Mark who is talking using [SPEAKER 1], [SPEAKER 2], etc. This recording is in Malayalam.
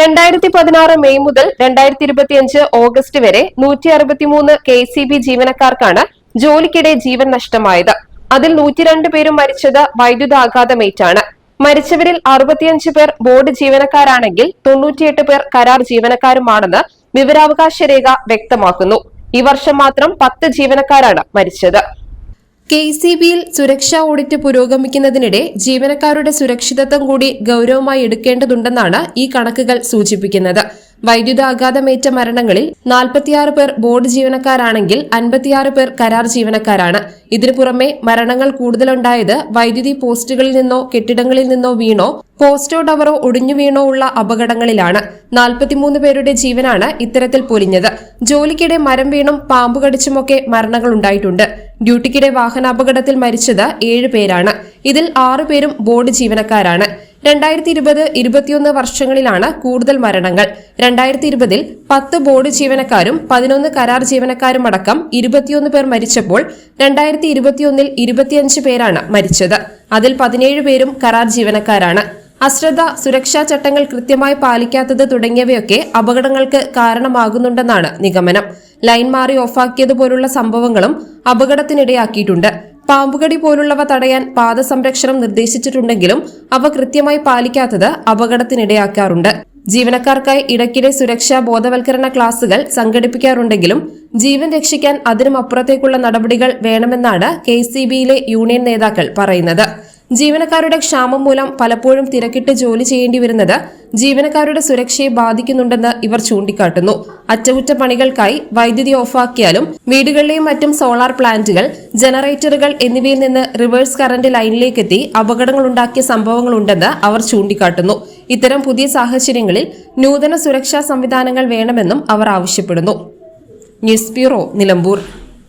[SPEAKER 1] രണ്ടായിരത്തി പതിനാറ് മെയ് മുതൽ രണ്ടായിരത്തി ഇരുപത്തിയഞ്ച് ഓഗസ്റ്റ് വരെ നൂറ്റി അറുപത്തിമൂന്ന് കെ സി ബി ജീവനക്കാർക്കാണ് ജോലിക്കിടെ ജീവൻ നഷ്ടമായത്. അതിൽ നൂറ്റിരണ്ട് പേരും മരിച്ചത് വൈദ്യുതാഘാതമേറ്റാണ്. മരിച്ചവരിൽ അറുപത്തിയഞ്ച് പേർ ബോർഡ് ജീവനക്കാരാണെങ്കിൽ തൊണ്ണൂറ്റിയെട്ട് പേർ കരാർ ജീവനക്കാരുമാണെന്ന് വിവരാവകാശ രേഖ വ്യക്തമാക്കുന്നു. ഈ വർഷം മാത്രം പത്ത് ജീവനക്കാരാണ് മരിച്ചത്. കെ സി ബിയിൽ സുരക്ഷാ ഓഡിറ്റ് പുരോഗമിക്കുന്നതിനിടെ ജീവനക്കാരുടെ സുരക്ഷിതത്വം കൂടി ഗൌരവമായി എടുക്കേണ്ടതുണ്ടെന്നാണ് ഈ കണക്കുകൾ സൂചിപ്പിക്കുന്നത്. വൈദ്യുതാഘാതമേറ്റ മരണങ്ങളിൽ നാൽപ്പത്തിയാറ് പേർ ബോർഡ് ജീവനക്കാരാണെങ്കിൽ അൻപത്തിയാറ് പേർ കരാർ ജീവനക്കാരാണ്. ഇതിനു പുറമെ മരണങ്ങൾ കൂടുതലുണ്ടായത് വൈദ്യുതി പോസ്റ്റുകളിൽ നിന്നോ കെട്ടിടങ്ങളിൽ നിന്നോ വീണോ പോസ്റ്റോ ടവറോ ഒടിഞ്ഞു വീണോ ഉള്ള അപകടങ്ങളിലാണ് നാൽപ്പത്തിമൂന്ന് പേരുടെ ജീവനാണ് ഇത്തരത്തിൽ പൊലിഞ്ഞത്. ജോലിക്കിടെ മരം വീണും പാമ്പ് കടിച്ചുമൊക്കെ മരണങ്ങൾ ഉണ്ടായിട്ടുണ്ട്. ഡ്യൂട്ടിക്കിടെ വാഹനാപകടത്തിൽ മരിച്ചത് ഏഴ് പേരാണ്. ഇതിൽ ആറുപേരും ബോർഡ് ജീവനക്കാരാണ്. രണ്ടായിരത്തി ഇരുപത് ഇരുപത്തിയൊന്ന് വർഷങ്ങളിലാണ് കൂടുതൽ മരണങ്ങൾ. രണ്ടായിരത്തി ഇരുപതിൽ പത്ത് ബോർഡ് ജീവനക്കാരും പതിനൊന്ന് കരാർ ജീവനക്കാരും അടക്കം ഇരുപത്തിയൊന്ന് പേർ മരിച്ചപ്പോൾ രണ്ടായിരത്തി ഇരുപത്തിയൊന്നിൽ ഇരുപത്തിയഞ്ച് പേരാണ് മരിച്ചത്. അതിൽ പതിനേഴ് പേരും കരാർ ജീവനക്കാരാണ്. അശ്രദ്ധ സുരക്ഷാ ചട്ടങ്ങൾ കൃത്യമായി പാലിക്കാത്തത് തുടങ്ങിയവയൊക്കെ അപകടങ്ങൾക്ക് കാരണമാകുന്നുണ്ടെന്നാണ് നിഗമനം. ലൈൻ മാറി ഓഫാക്കിയതുപോലുള്ള സംഭവങ്ങളും അപകടത്തിനിടയാക്കിയിട്ടുണ്ട്. പാമ്പുകടി പോലുള്ളവ തടയാൻ പാദസംരക്ഷണം നിർദ്ദേശിച്ചിട്ടുണ്ടെങ്കിലും അവ കൃത്യമായി പാലിക്കാത്തത് അപകടത്തിനിടയാക്കാറുണ്ട്. ജീവനക്കാർക്കായി ഇടയ്ക്കിടെ സുരക്ഷാ ബോധവൽക്കരണ ക്ലാസുകൾ സംഘടിപ്പിക്കാറുണ്ടെങ്കിലും ജീവൻ രക്ഷിക്കാൻ അതിനും അപ്പുറത്തേക്കുള്ള നടപടികൾ വേണമെന്നാണ് കെ യൂണിയൻ നേതാക്കൾ പറയുന്നത്. ജീവനക്കാരുടെ ക്ഷാമം മൂലം പലപ്പോഴും തിരക്കിട്ട് ജോലി ചെയ്യേണ്ടി വരുന്നത് ജീവനക്കാരുടെ സുരക്ഷയെ ബാധിക്കുന്നുണ്ടെന്ന് ഇവർ ചൂണ്ടിക്കാട്ടുന്നു. അറ്റകുറ്റപ്പണികൾക്കായി വൈദ്യുതി ഓഫാക്കിയാലും വീടുകളിലെയും മറ്റും സോളാർ പ്ലാന്റുകൾ ജനറേറ്ററുകൾ എന്നിവയിൽ നിന്ന് റിവേഴ്സ് കറന്റ് ലൈനിലേക്കെത്തി അപകടങ്ങളുണ്ടാക്കിയ സംഭവങ്ങളുണ്ടെന്ന് അവർ ചൂണ്ടിക്കാട്ടുന്നു. ഇത്തരം പുതിയ സാഹചര്യങ്ങളിൽ നൂതന സുരക്ഷാ സംവിധാനങ്ങൾ വേണമെന്നും അവർ ആവശ്യപ്പെടുന്നു. News bureau Nilambur.